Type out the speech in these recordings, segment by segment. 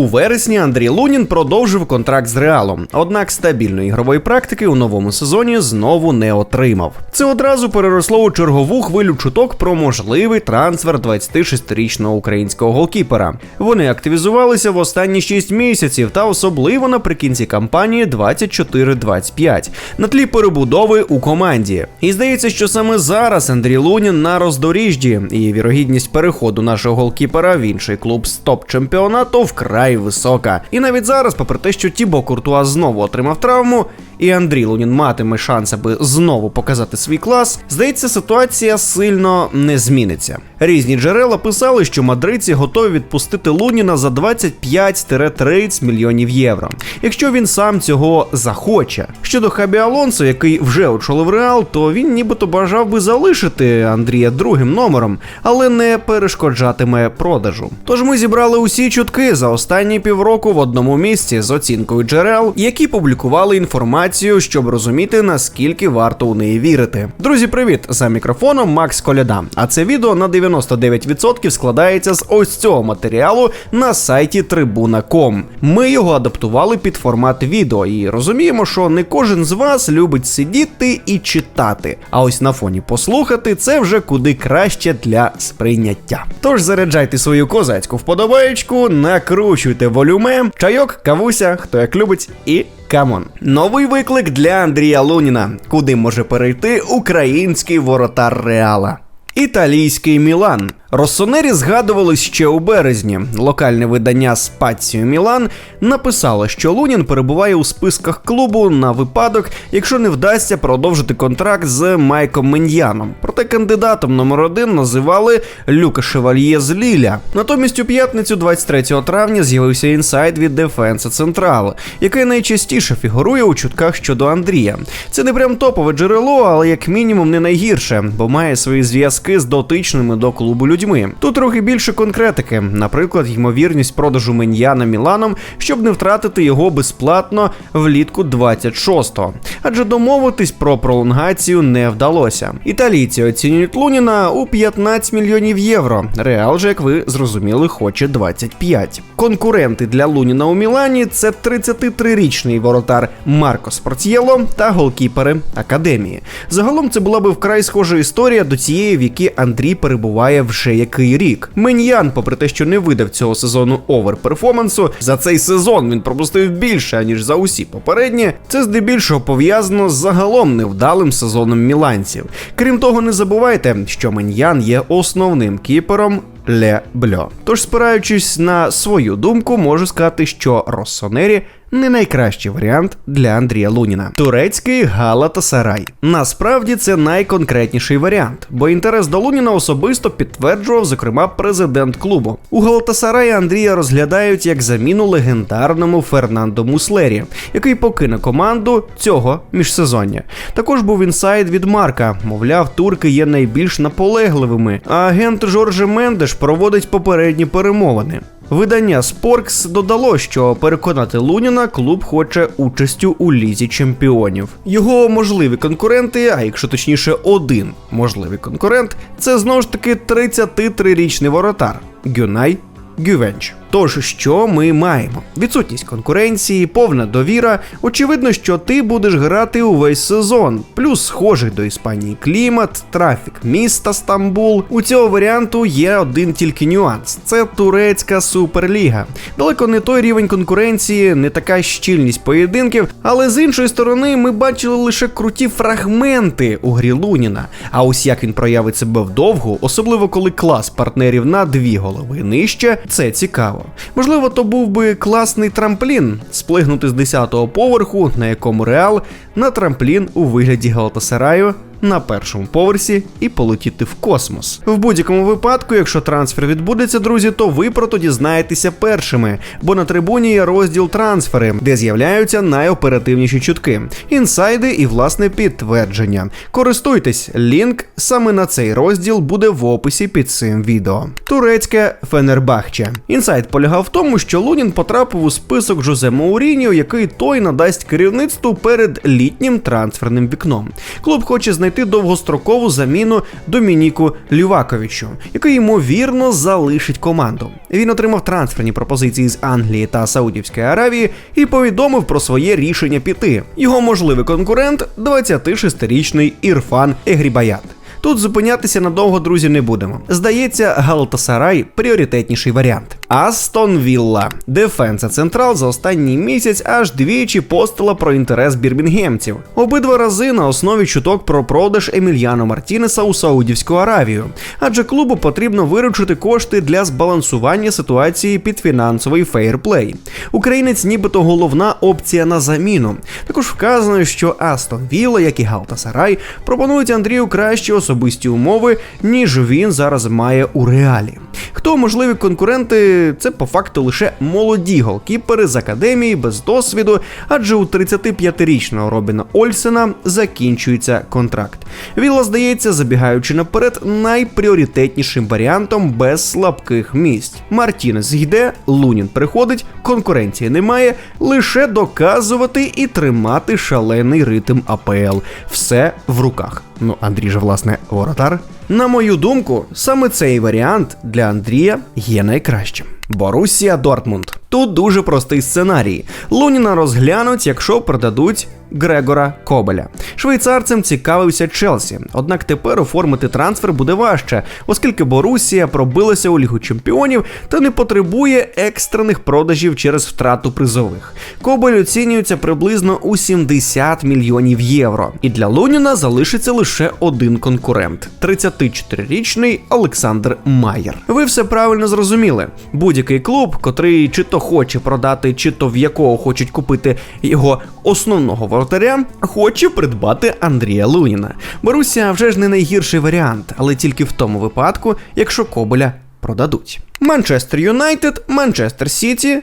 У вересні Андрій Лунін продовжив контракт з Реалом, однак стабільної ігрової практики у новому сезоні знову не отримав. Це одразу переросло у чергову хвилю чуток про можливий трансфер 26-річного українського голкіпера. Вони активізувалися в останні 6 місяців та особливо наприкінці кампанії 24-25 на тлі перебудови у команді. І здається, що саме зараз Андрій Лунін на роздоріжжі, і вірогідність переходу нашого голкіпера в інший клуб з топ-чемпіонату вкрай висока. І навіть зараз, попри те, що Тібо Куртуа знову отримав травму, і Андрій Лунін матиме шанс, аби знову показати свій клас, здається, ситуація сильно не зміниться. Різні джерела писали, що мадридці готові відпустити Луніна за 25-30 мільйонів євро, якщо він сам цього захоче. Щодо Хабі Алонсо, який вже очолив Реал, то він нібито бажав би залишити Андрія другим номером, але не перешкоджатиме продажу. Тож ми зібрали усі чутки за останні півроку в одному місці з оцінкою джерел, які публікували інформацію, щоб розуміти наскільки варто у неї вірити. Друзі, привіт! За мікрофоном Макс Коляда. А це відео на 99% складається з ось цього матеріалу на сайті Tribuna.com. Ми його адаптували під формат відео і розуміємо, що не кожен з вас любить сидіти і читати. А ось на фоні послухати це вже куди краще для сприйняття. Тож заряджайте свою козацьку вподобаєчку, накручуйте волюме, чайок, кавуся, хто як любить, і камон. Новий виклик для Андрія Луніна, куди може перейти український воротар Реала. Італійський Мілан. Росонері згадувались ще у березні. Локальне видання Спаціо Мілан написало, що Лунін перебуває у списках клубу на випадок, якщо не вдасться продовжити контракт з Майком Меньяном. Проте кандидатом номер один називали Люка Шевальє з Ліля. Натомість у п'ятницю, 23 травня, з'явився інсайт від Дефенса Централ, який найчастіше фігурує у чутках щодо Андрія. Це не прям топове джерело, але як мінімум не найгірше, бо має свої зв'язки з дотичними до клубу людьми. Тут трохи більше конкретики, наприклад, ймовірність продажу Меньяна Міланом, щоб не втратити його безплатно влітку 26-го. Адже домовитись про пролонгацію не вдалося. Італійці оцінюють Луніна у 15 мільйонів євро. Реал же, як ви зрозуміли, хоче 25. Конкуренти для Луніна у Мілані це 33-річний воротар Марко Спортьєло та голкіпери академії. Загалом це була би вкрай схожа історія до цієї, в якій Андрій перебуває вже який рік. Меньян, попри те, що не видав цього сезону оверперформансу, за цей сезон він пропустив більше ніж за усі попередні. Це здебільшого пов'язано з загалом невдалим сезоном міланців. Крім того, не забувайте, що Меньян є основним кіпером. Ле Бльо. Тож, спираючись на свою думку, можу сказати, що Россонері не найкращий варіант для Андрія Луніна. Турецький Галатасарай. Насправді це найконкретніший варіант, бо інтерес до Луніна особисто підтверджував, зокрема, президент клубу. У Галатасараї Андрія розглядають як заміну легендарному Фернандо Муслері, який покине команду цього міжсезоння. Також був інсайд від Марка. Мовляв, турки є найбільш наполегливими, а агент Жорже Мендеш проводить попередні перемовини. Видання Споркс додало, що переконати Луніна клуб хоче участю у лізі чемпіонів. Його можливі конкуренти, а якщо точніше, один можливий конкурент, це знову ж таки 33-річний воротар Гюнай Гювенч. Тож, що ми маємо? Відсутність конкуренції, повна довіра. Очевидно, що ти будеш грати увесь сезон, плюс схожий до Іспанії клімат, трафік міста Стамбул. У цього варіанту є один тільки нюанс: це турецька суперліга. Далеко не той рівень конкуренції, не така щільність поєдинків, але з іншої сторони ми бачили лише круті фрагменти у грі Луніна. А ось як він проявить себе вдовгу, особливо коли клас партнерів на дві голови нижче, це цікаво. Можливо, то був би класний трамплін сплигнути з 10-го поверху, на якому реал, на трамплін у вигляді Галатасараю на першому поверсі і полетіти в космос. В будь-якому випадку, якщо трансфер відбудеться, друзі, то ви про то дізнаєтеся першими, бо на трибуні є розділ трансфери, де з'являються найоперативніші чутки, інсайди і власне підтвердження. Користуйтесь, лінк саме на цей розділ буде в описі під цим відео. Турецьке Фенербахче. Інсайд полягав в тому, що Лунін потрапив у список Жозе Мауріньо, який той надасть керівництву перед літнім трансферним вікном. Клуб хоче знайти знайти довгострокову заміну Домініку Люваковичу, який ймовірно залишить команду. Він отримав трансферні пропозиції з Англії та Саудівської Аравії і повідомив про своє рішення піти. Його можливий конкурент 26-річний Ірфан Егрібаят. Тут зупинятися надовго, друзі, не будемо. Здається, Галатасарай пріоритетніший варіант. Астон Вілла. Дефенса Централ за останній місяць аж двічі постила про інтерес бірмінгемців. Обидва рази на основі чуток про продаж Емільяно Мартінеса у Саудівську Аравію. Адже клубу потрібно виручити кошти для збалансування ситуації під фінансовий фейрплей. Українець, нібито головна опція на заміну. Також вказано, що Астон Вілла, як і Галтасарай, пропонують Андрію кращі особисті умови, ніж він зараз має у реалі. Хто можливі конкуренти? Це по факту лише молоді голкіпери з академії без досвіду, адже у 35-річного Робіна Ольсена закінчується контракт. Вілла здається, забігаючи наперед, найпріоритетнішим варіантом без слабких місць. Мартінес йде, Лунін приходить, конкуренції немає, лише доказувати і тримати шалений ритм АПЛ. Все в руках. Ну, Андрій же, власне, воротар. На мою думку, саме цей варіант для Андрія є найкращим. Борусія Дортмунд. Тут дуже простий сценарій. Луніна розглянуть, якщо продадуть Грегора Кобеля. Швейцарцем цікавився Челсі, однак тепер оформити трансфер буде важче, оскільки Борусія пробилася у Лігу Чемпіонів та не потребує екстрених продажів через втрату призових. Кобель оцінюється приблизно у 70 мільйонів євро. І для Луніна залишиться лише один конкурент 34-річний Олександр Майер. Ви все правильно зрозуміли. Будь-який клуб, котрий чи то хоче продати, чи то в якого хочуть купити його основного воротаря, хоче придбати Андрія Луніна. Боруся вже ж не найгірший варіант, але тільки в тому випадку, якщо Коболя продадуть. Манчестер Юнайтед, Манчестер Сіті.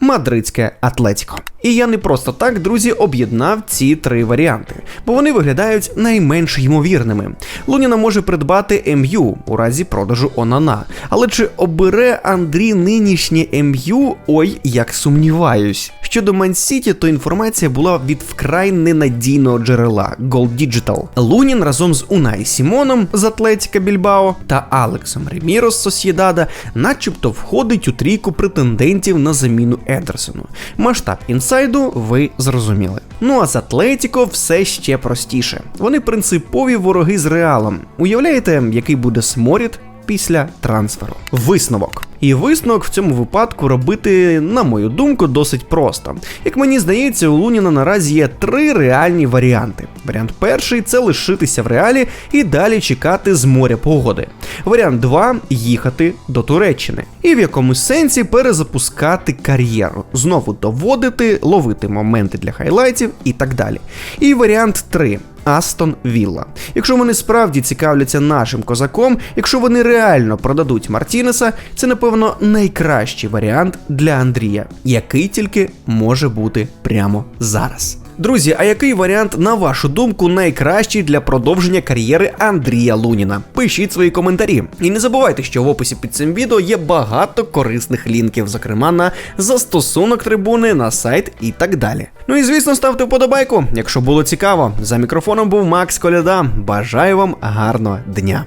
Мадридське Атлетіко. І я не просто так, друзі, об'єднав ці три варіанти, бо вони виглядають найменш ймовірними. Луніна може придбати МЮ у разі продажу Онана. Але чи обере Андрій нинішнє МЮ? Ой, як сумніваюсь. Щодо Мансіті, то інформація була від вкрай ненадійного джерела Gold Digital. Лунін разом з Унай Сімоном з Атлетіка Більбао та Алексом Реміро з Сосєдада, начебто входить у трійку претендентів на заміну Едерсону. Масштаб інсайду ви зрозуміли. Ну а з Атлетіко все ще простіше. Вони принципові вороги з реалом. Уявляєте, який буде сморід після трансферу? Висновок. І висновок в цьому випадку робити, на мою думку, досить просто. Як мені здається, у Луніна наразі є три реальні варіанти. Варіант перший це лишитися в реалі і далі чекати з моря погоди. Варіант 2 їхати до Туреччини. І в якомусь сенсі перезапускати кар'єру, знову доводити, ловити моменти для хайлайтів і так далі. І варіант 3 Астон Вілла. Якщо вони справді цікавляться нашим козаком, якщо вони реально продадуть Мартінеса, це напевно найкращий варіант для Андрія, який тільки може бути прямо зараз. Друзі, а який варіант, на вашу думку, найкращий для продовження кар'єри Андрія Луніна? Пишіть свої коментарі. І не забувайте, що в описі під цим відео є багато корисних лінків, зокрема на застосунок трибуни, на сайт і так далі. Ну і звісно, ставте вподобайку, якщо було цікаво. За мікрофоном був Макс Коляда. Бажаю вам гарного дня.